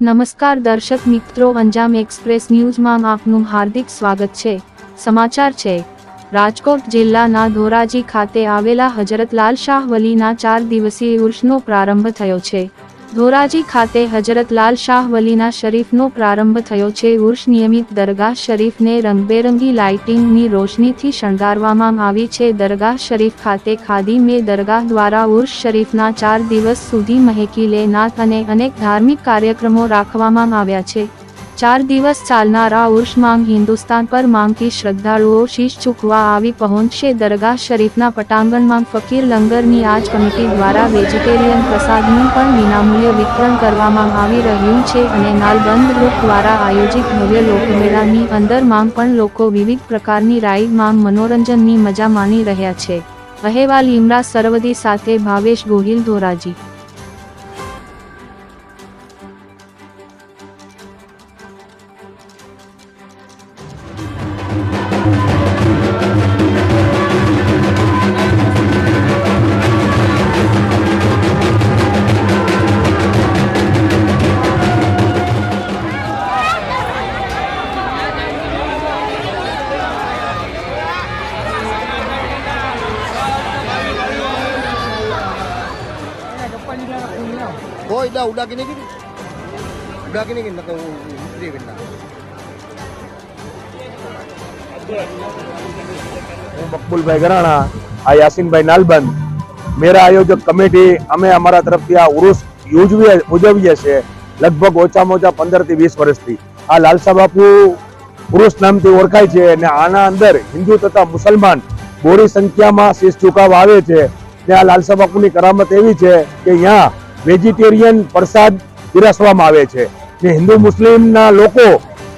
નમસ્કાર દર્શક મિત્રો, અંજામ એક્સપ્રેસ ન્યૂઝમાં આપનું હાર્દિક સ્વાગત છે. સમાચાર છે. રાજકોટ જિલ્લાના ધોરાજી ખાતે આવેલા હજરતલાલ શાહ વલીના ચાર દિવસીય ઉર્ષનો પ્રારંભ થયો છે. ધોરાજી ખાતે હજરતલાલ શાહ વલીના શરીફનો પ્રારંભ થયો છે. ઉર્ષ નિયમિત દરગાહ શરીફને રંગબેરંગી લાઇટિંગની રોશનીથી શણગારવામાં આવી છે. દરગાહ શરીફ ખાતે ખાદી મે દરગાહ દ્વારા ઉર્ષ શરીફના ચાર દિવસ સુધી મહેકીલે નાથ અને અનેક ધાર્મિક કાર્યક્રમો રાખવામાં આવ્યા છે. ચાર દિવસ ચાલનારા ઉર્ષ માંગ હિન્દુસ્તાન પર માંગથી શ્રદ્ધાળુઓ શીશ ચૂકવા આવી પહોંચશે. દરગાહ શરીફના પટાંગણમાં ફકીર લંગરની આજ કમિટી દ્વારા વેજીટેરિયન પ્રસાદનું પણ વિનામૂલ્ય વિતરણ કરવામાં આવી રહ્યું છે અને નાલબંધ ગ્રુપ દ્વારા આયોજિત ભવ્ય લોકમેળાની અંદર માંગ પણ લોકો વિવિધ પ્રકારની રાઈડ માંગ, મનોરંજનની મજા માણી રહ્યા છે. અહેવાલ ઇમરા સરવદી સાથે Bhavesh Gohil Dhoraji. Udah gini gini, nak istri benda. હું મકબૂલભાઈ ગરાણા આ યાસીનભાઈ નાલબંધ મેરા આયોજક કમિટી અમે અમારા તરફથી આ ઉરુસ ઉજવીએ ઉજવીએ છીએ લગભગ ઓછામાં ઓછા પંદરથી વીસ વર્ષથી આ લાલસા બાપુ ઉરુસ નામથી ઓળખાય છે અને આના અંદર હિન્દુ તથા મુસલમાન બોરી સંખ્યામાં શીશ ઝુકાવવા આવે છે. આ લાલસા બાપુની કરામત એવી છે કે અહીંયા વેજીટેરિયન પ્રસાદ પીરસવામાં આવે છે. જે હિન્દુ મુસ્લિમના લોકો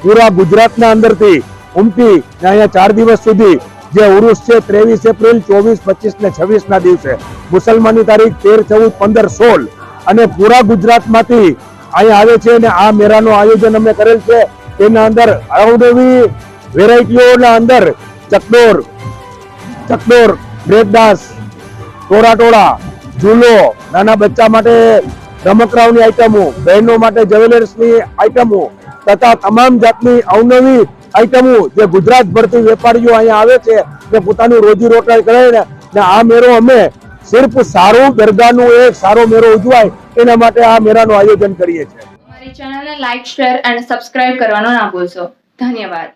પૂરા ગુજરાતના અંદરથી ઉમટી અહીંયા ચાર દિવસ સુધી જે ઉરુસ છે ત્રેવીસ એપ્રિલ, ચોવીસ, પચીસ ને છવ્વીસ ના દિવસે. મુસલમાનની તારીખ તેર, ચૌદ, પંદર, સોળ. અને પૂરા ગુજરાતમાંથી અહીંયા આવે છે અને આ મેળાનું આયોજન અમે કરેલ છે. તેના અંદર અવનવી વેરાયટીઓના અંદર ચકડોર ચકડોર બ્રેકડાન્સ ટોળા ટોળા ઝૂલો નાના બચ્ચા માટે રમકડાઓની આઈટમો, બહેનો માટે જ્વેલર્સની આઈટમો તથા તમામ જાતની અવનવી આઈટમો જે ગુજરાત ભરતી વેપારીઓ અહીંયા આવે છે ને પોતાનું રોજી રોટાઈ કરે ને આ મેળો અમે સિર્ફ સારું દરગાહનું એક સારો મેળો ઉજવાય, એના માટે આ મેળાનું આયોજન કરીએ છીએ. અમારી ચેનલને લાઈક શેર અને સબસ્ક્રાઇબ કરવાનો ના ભૂલશો. ધન્યવાદ.